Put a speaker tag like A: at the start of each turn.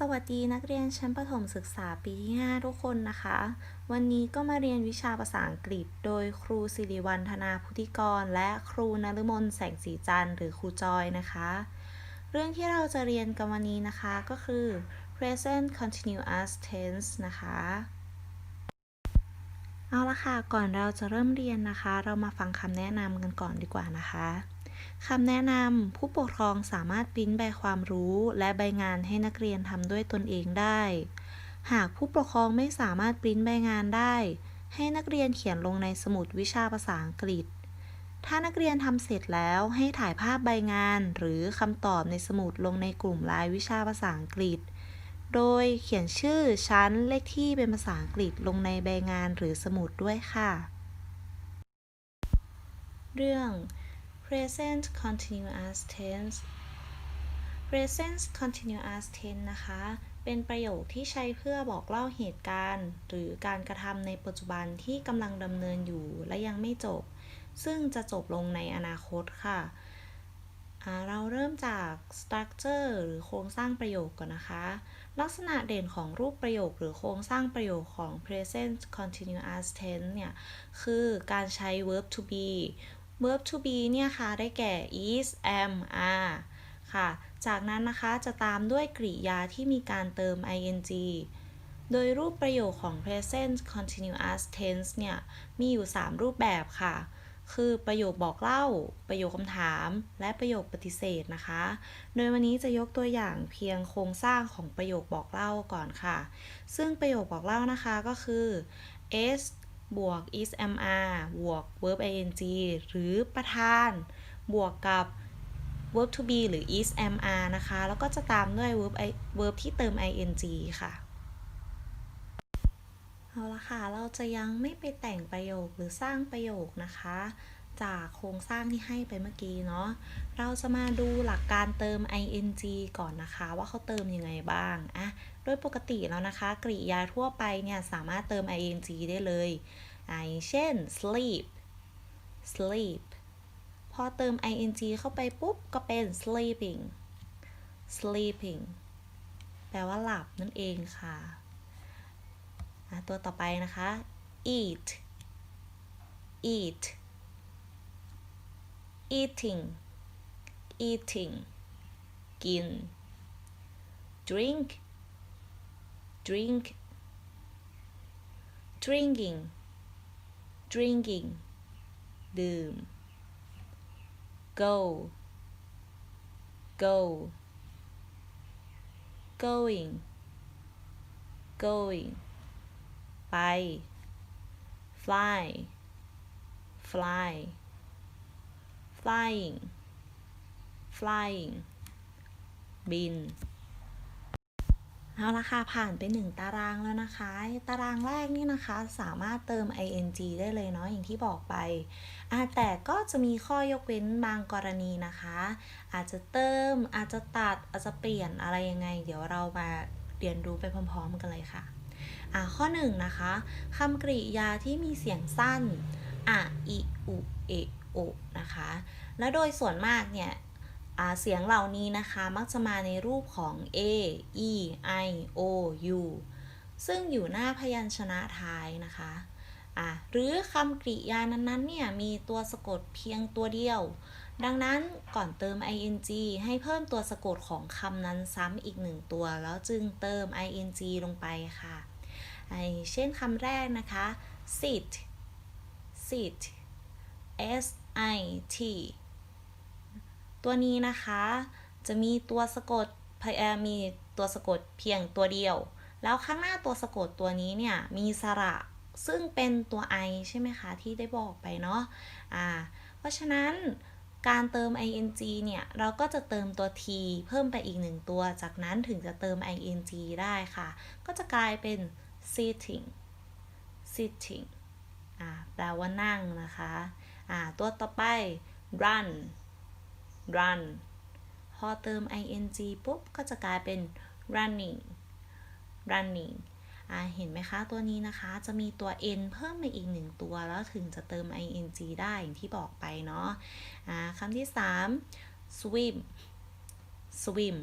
A: สวัสดีนักเรียนชั้นประถมศึกษาปีที่ 5 ทุกคนนะคะ วันนี้ก็มาเรียนวิชาภาษาอังกฤษ โดยครูสิริวัลธนาพุทธิกร และครูนฤมลแสงสีจันทร์หรือครูจอยนะคะ เรื่องที่เราจะเรียนกันวันนี้นะคะก็คือ present continuous tense นะคะ เอาละค่ะ ก่อนเราจะเริ่มเรียนนะคะ เรามาฟังคำแนะนำกันก่อนดีกว่านะคะ คำแนะนำผู้ปกครองสามารถปริ้นใบความรู้และใบงานให้นักเรียนทำด้วยตนเองได้ หากผู้ปกครองไม่สามารถปริ้นใบงานได้ ให้นักเรียนเขียนลงในสมุดวิชาภาษาอังกฤษ ถ้านักเรียนทำเสร็จแล้วให้ถ่ายภาพใบงาน หรือคำตอบในสมุดลงในกลุ่มไลน์วิชาภาษาอังกฤษ โดยเขียนชื่อชั้นเลขที่เป็นภาษาอังกฤษลงในใบงานหรือสมุดด้วยค่ะ เรื่อง present continuous tense present continuous tense นะคะ เป็นประโยคที่ใช้เพื่อบอกเล่าเหตุการณ์ หรือการกระทำในปัจจุบันที่กำลังดำเนินอยู่และยังไม่จบ ซึ่งจะจบลงในอนาคตค่ะ เราเริ่มจาก structure หรือโครงสร้างประโยคก่อนนะคะ ลักษณะเด่นของรูปประโยคหรือโครงสร้างประโยคของ present continuous tense เนี่ย คือการใช้ verb to be verb to be เนี่ยค่ะได้แก่ is am are ค่ะ จากนั้นนะคะจะตามด้วยกริยาที่มีการเติม ing โดยรูปประโยคของ present continuous tense เนี่ย มีอยู่ 3 รูปแบบค่ะ คือประโยคบอกเล่า ประโยคคำถาม และประโยคปฏิเสธนะคะ โดยวันนี้จะยกตัวอย่างเพียงโครงสร้างของประโยคบอกเล่าก่อนค่ะ ซึ่งประโยคบอกเล่านะคะก็คือ s บวก is am are บวก verb ing หรือประธาน บวกกับ verb to be หรือ is am are นะคะ แล้วก็จะตามด้วย verb verb ที่เติม ing ค่ะ เอาละค่ะ เราจะยังไม่ไปแต่งประโยคหรือสร้างประโยคนะคะ จากโครงสร้างที่ให้ไปเมื่อกี้เนาะ เราจะมาดูหลักการเติม ing ก่อนนะคะ ว่าเขาเติมยังไงบ้างอะโดยปกติแล้วนะคะ กริยาทั่วไปเนี่ยสามารถเติม ing ได้เลยอย่างเช่น sleep sleep พอเติม ing เข้าไปปุ๊บ ก็เป็น sleeping sleeping แปลว่าหลับนั่นเองค่ะตัวต่อไปนะคะ eat eat eating, eating, gin. Drink, drink, drinking, drinking, doom. Go, go, going, going, by, fly, fly. Flying flying บิน เอาละค่ะ ผ่านไปหนึ่งตารางแล้วนะคะ ตารางแรกนี่นะคะสามารถเติม ing ได้เลยเนาะอย่างที่บอกไปแต่ก็จะมีข้อยกเว้นบางกรณีนะคะ อาจจะเติม อาจจะตัด อาจจะเปลี่ยนอะไรยังไง เดี๋ยวเรามาเรียนรู้ไปพร้อม ๆ กันเลยค่ะข้อ1นนะคะคำกริยาที่มีเสียงสั้นอะอิอุเอโอนะคะ และโดยส่วนมากเนี่ยเสียงเหล่านี้นะคะมักจะมาในรูปของ a e i o u ซึ่งอยู่หน้าพยัญชนะท้ายนะคะะหรือคำกริยานั้นๆเนี่ยมีตัวสะกดเพียงตัวเดียว ดังนั้นก่อนเติม ing ให้เพิ่มตัวสะกดของคำนั้นซ้ำอีกหนึ่งตัว แล้วจึงเติม ing ลงไปค่ะเช่นคำแรกนะคะ sit sit s i t ตัวนี้นะคะ จะมีตัวสะกดมีตัวสะกดเพียงตัวเดียว แล้วข้างหน้าตัวสะกดตัวนี้เนี่ยมีสระซึ่งเป็นตัว i ใช่ไหมคะ ที่ได้บอกไปเนาะะเพราะฉะนั้นการเติม ing เนี่ย เราก็จะเติมตัว t เพิ่มไปอีกหนึ่งตัว จากนั้นถึงจะเติม ing ได้ค่ะ ก็จะกลายเป็น sitting sitting อ่าแปลว่านั่งนะคะ ตัวต่อไป run run พอเติม ing ปุ๊บ ก็จะกลายเป็น running running เห็นไหมคะตัวนี้นะคะ จะมีตัว n เพิ่มมาอีกหนึ่งตัว แล้วถึงจะเติม ing ได้อย่างที่บอกไปเนาะะคำที่ 3 swim swim